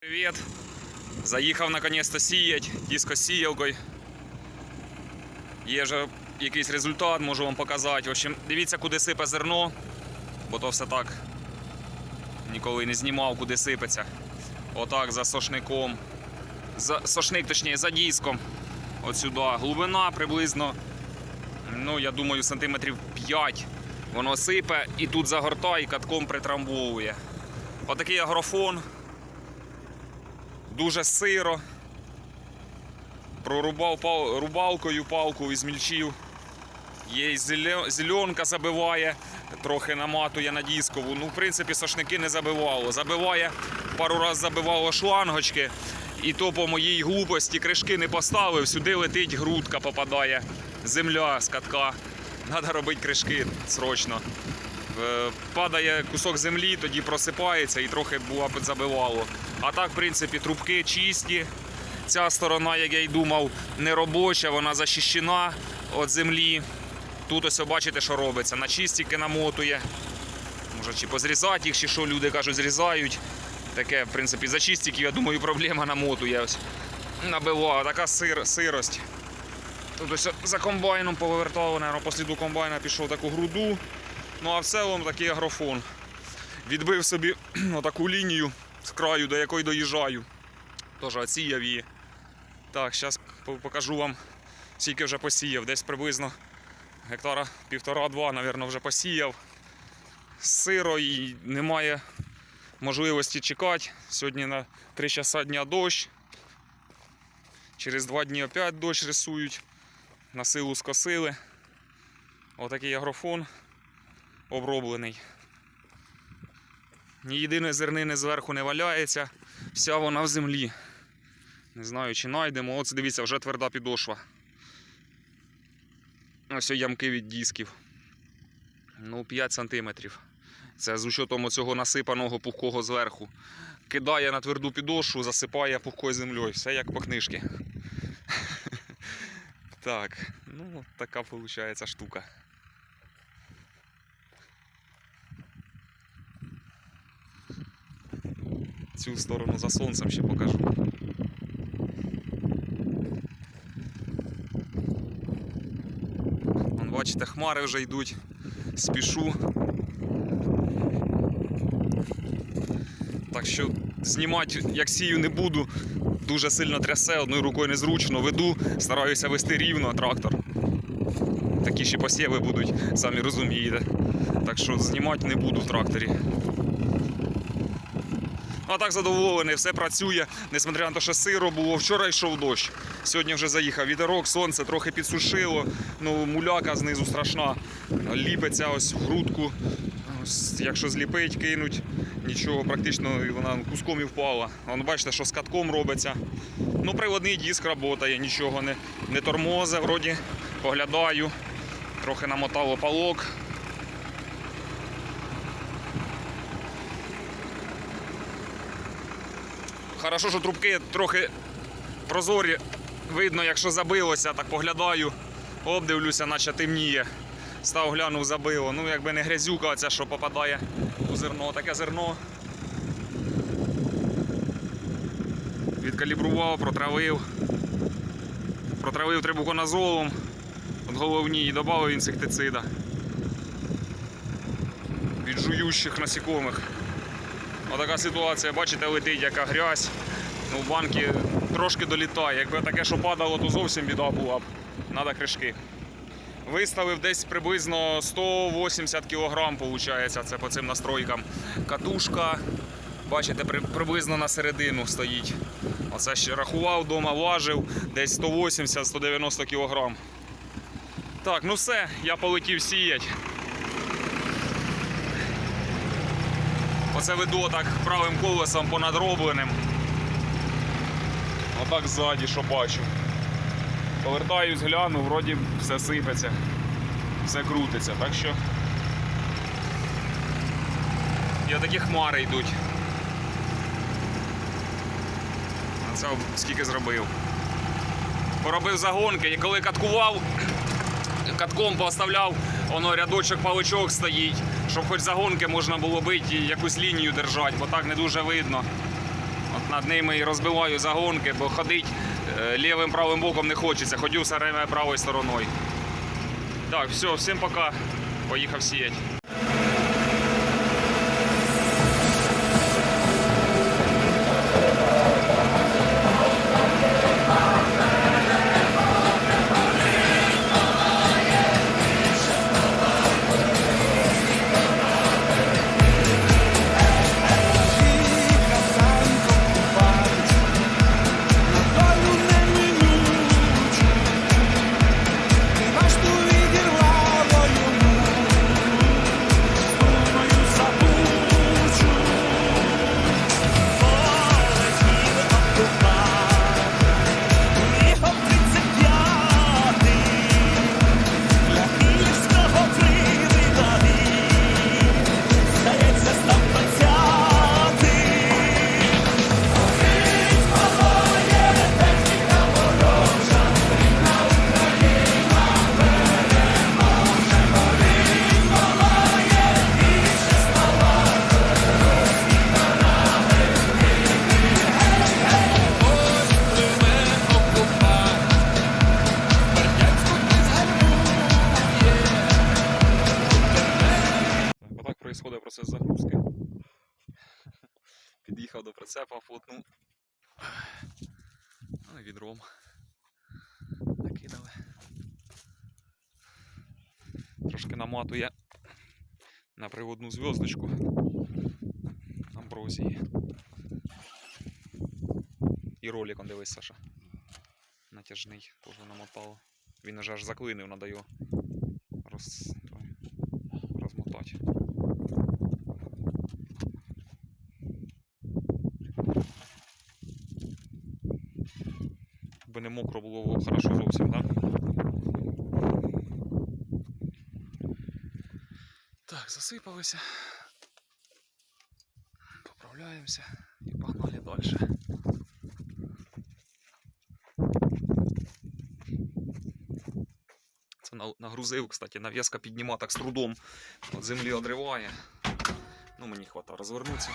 Привіт! Заїхав наконец-то сіять дискосіялкою. Є вже якийсь результат, можу вам показати. В общем, дивіться, куди сипе зерно, бо то все так ніколи не знімав, куди сипеться. Отак за сошником. За, сошник, точніше, за диском. От сюди. Глибина приблизно, ну, я думаю, сантиметрів 5. Воно сипе і тут загортає і катком притрамбовує. Отакий агрофон. Дуже сиро. Прорубав рубалкою палку і змільчив. Є зеленка забиває, трохи наматує на дискову. Ну, в принципі, сошники не забивало. Забиває, пару раз забивало шлангочки. І то по моїй глупості кришки не поставив, сюди летить грудка, попадає. Земля з катка. Треба робити кришки срочно. Е, Падає кусок землі, тоді просипається і трохи була забивало. А так, в принципі, трубки чисті. Ця сторона, як я й думав, не робоча, вона захищена від землі. Тут ось бачите, що робиться. На чистіки намотує. Може, чи позрізати їх, чи що люди кажуть, зрізають. Таке, в принципі, за чистиків, я думаю, проблема намотує. Ось. Набивала, така сир, сирость. Тут ось за комбайном повертало, наверное, по сліду комбайна пішов таку груду. Ну а в цілому такий агрофон. Відбив собі отаку лінію з краю, до якої доїжджаю. Тож оціяв її. Так, зараз покажу вам, скільки вже посіяв. Десь приблизно гектара півтора-два, мабуть, вже посіяв. Сиро і немає можливості чекати. Сьогодні на 3 часа дня дощ. Через два дні опять дощ рисують. На силу скосили. Отакий агрофон оброблений. Ні єдиної зернини зверху не валяється, вся вона в землі. Не знаю, чи знайдемо. От дивіться, вже тверда підошва. Ось ямки від дисків. Ну, 5 сантиметрів. Це з учетом цього насипаного пухкого зверху. Кидає на тверду підошву, засипає пухкою землею. Все як по книжці. Так, ну така виходить штука. Цю сторону за сонцем ще покажу. Вон, бачите, хмари вже йдуть. Спішу. Так що знімати, як сію, не буду. Дуже сильно трясе, одною рукою незручно. Веду, стараюся вести рівно трактор. Такі ще посіви будуть, самі розумієте. Так що знімати не буду в тракторі. А так задоволений, все працює, несмотря на те, що сиро було. Вчора йшов дощ. Сьогодні вже заїхав вітерок, сонце трохи підсушило. Ну, муляка знизу страшна. Ліпиться ось в грудку. Ось, якщо зліпить, кинуть, нічого, практично вона куском і впала. Вон, бачите, що з катком робиться. Ну, приводний диск працює, нічого не, не тормозе, вроді поглядаю. Трохи намотало палок. Хорошо, що трубки трохи прозорі. Видно, якщо забилося, так поглядаю, обдивлюся, наче темніє. Став глянув, забило. Ну, якби не грязюка, оця, що попадає у зерно, таке зерно. Відкалібрував, протравив. Протравив трибуконазолом от головні і додав інсектицида. Від жуючих насікомих. Отака ситуація, бачите, летить яка грязь. Ну, банки трошки долітає. Якби таке, що падало, то зовсім біда була б. Надо кришки. Виставив десь приблизно 180 кг, виходить, це по цим настройкам. Катушка, бачите, при- приблизно на середину стоїть. Оце ще рахував вдома, важив десь 180-190 кг. Так, ну все, я полетів сіять. Оце веду так правим колесом понадробленим. Отак ззаді, що бачу. Повертаюсь, гляну, вроді все сипеться, все крутиться. Так що і отакі хмари йдуть. Це скільки зробив. Поробив загонки і коли каткував, катком поставляв, воно рядочок паличок стоїть, щоб хоч загонки можна було бити і якусь лінію держати, бо так не дуже видно. От над ними і розбиваю загонки, бо ходить е, лівим правим боком не хочеться. Ходю все время правою стороною. Так, все, всім пока. Поїхав сіять. Наматує на приводну зв'язочку амброзії. І ролик он дивись, Саша. Натяжний теж намотало. Він уже аж заклинив, надо його роз... розмотати. Би не мокро було хорошо зовсім, так? Так, засипалися. Поправляємося і погнали далі. Це на- нагрузив, кстати, нав'язка підніма так з трудом. От землі одриває. Ну, мені хватає розвернутися.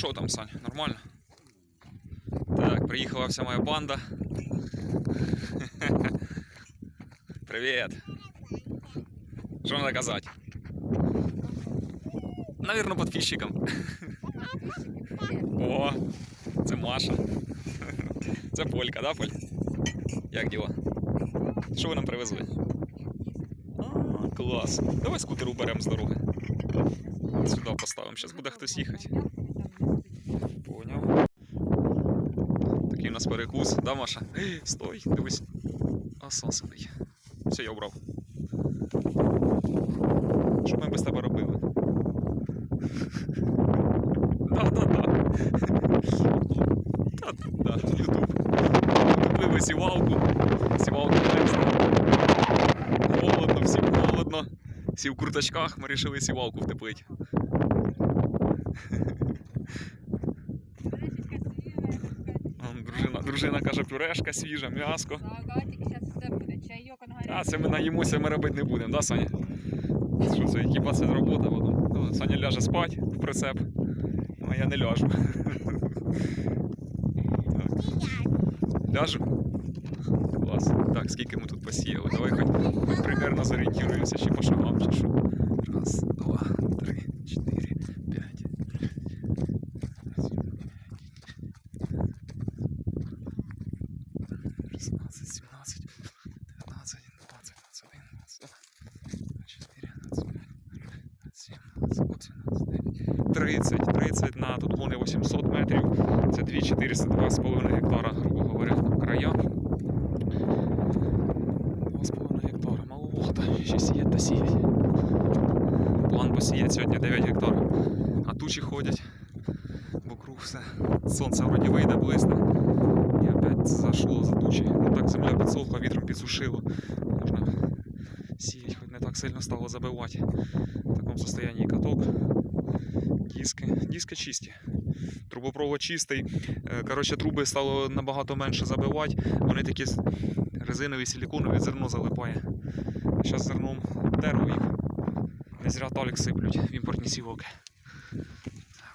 що там, Сань, нормально? Так, приїхала вся моя банда. Привіт. Що надо казати? Навірно, підписчикам. О, це Маша. Це Полька, да, Поль? Як діла? Що ви нам привезли? А, клас. Давай скутер уберемо з дороги. Сюди поставимо, зараз буде хтось їхати. Нас перекус, да, Маша? Стой, дивись. Ососаний. Все, я обрав. Що ми без тебе робили? Да, да, да. Та, да, Ютуб. Купили сівалку. Сівалка мерзне. Холодно, всім холодно. Всі в курточках, ми вирішили сівалку втеплити. Вон Дружина, каже, пюрешка свіжа, м'яско. Ага, тільки зараз все буде. Чайок А це ми наїмося, ми робити не будемо, да, Саня? Що це, хіба це робота потім? Ну, Саня ляже спать в прицеп, ну, а я не ляжу. Так. Ляжу. Клас. Так, скільки ми тут посіяли? Давай хоч, хоч примерно зорієнтуємося, чи по шагам, чи що. 12, 30, 30 на тут вони 800 метрів. Це 2402,5 гектара, грубо говоря, там края. 2,5 гектара, маловато, ще сіять та сіять. План посіять сьогодні 9 гектарів. А тучі ходять, бо круг все. Сонце вроді вийде блисне. І опять зашло за тучі. Ну так земля підсохла, вітром підсушило сильно стало забивати. В такому состоянии каток. Диски. Диски чисті. Трубопровод чистий. Е, Коротше, труби стало набагато менше забивати. Вони такі резинові, силіконові, зерно залипає. Зараз зерном дерево їх. Не зря талік сиплють в імпортні сівоки.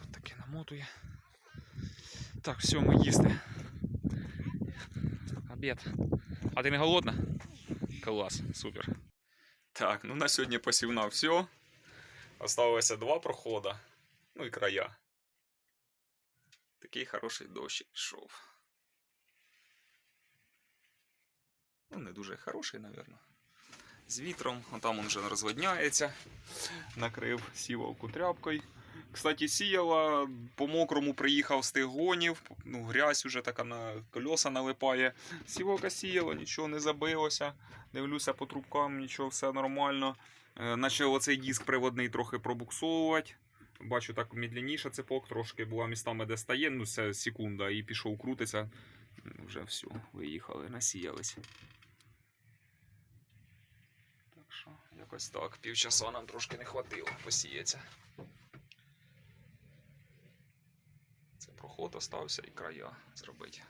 Тут таке намотує. Так, все, ми їсти. Обід. А ти не голодна? Клас, супер. Так, ну на сьогодні посівна все. Осталося два проходи. Ну і края. Такий хороший дощ йшов. Ну, не дуже хороший, мабуть. З вітром, а там він вже розводняється. Накрив сівалку тряпкою. Кстати, сіяла, по мокрому приїхав з тих гонів, ну, грязь уже така на кольоса налипає. Сівалка сіяла, нічого не забилося. Дивлюся по трубкам, нічого, все нормально. Е, Наче оцей диск приводний трохи пробуксовувати. Бачу, так медленніше цепок трошки була містами, де стає, ну це секунда, і пішов крутиться. Вже все, виїхали, насіялись. Так що, якось так. Півчаса нам трошки не хватило, посіється. Це проход остався і края зробити.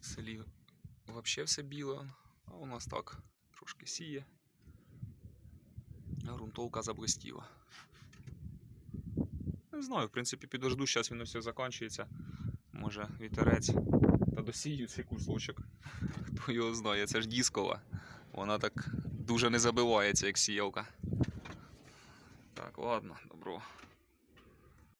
В селі взагалі все біле, а у нас так трошки сіє. Грунтовка заблистіла. Не знаю, в принципі, підожду, зараз воно все закінчується. Може, вітерець. Та досіють цей кусочок. Хто його знає, це ж дискова. Вона так дуже не забивається, як сіялка. Так, ладно, добро.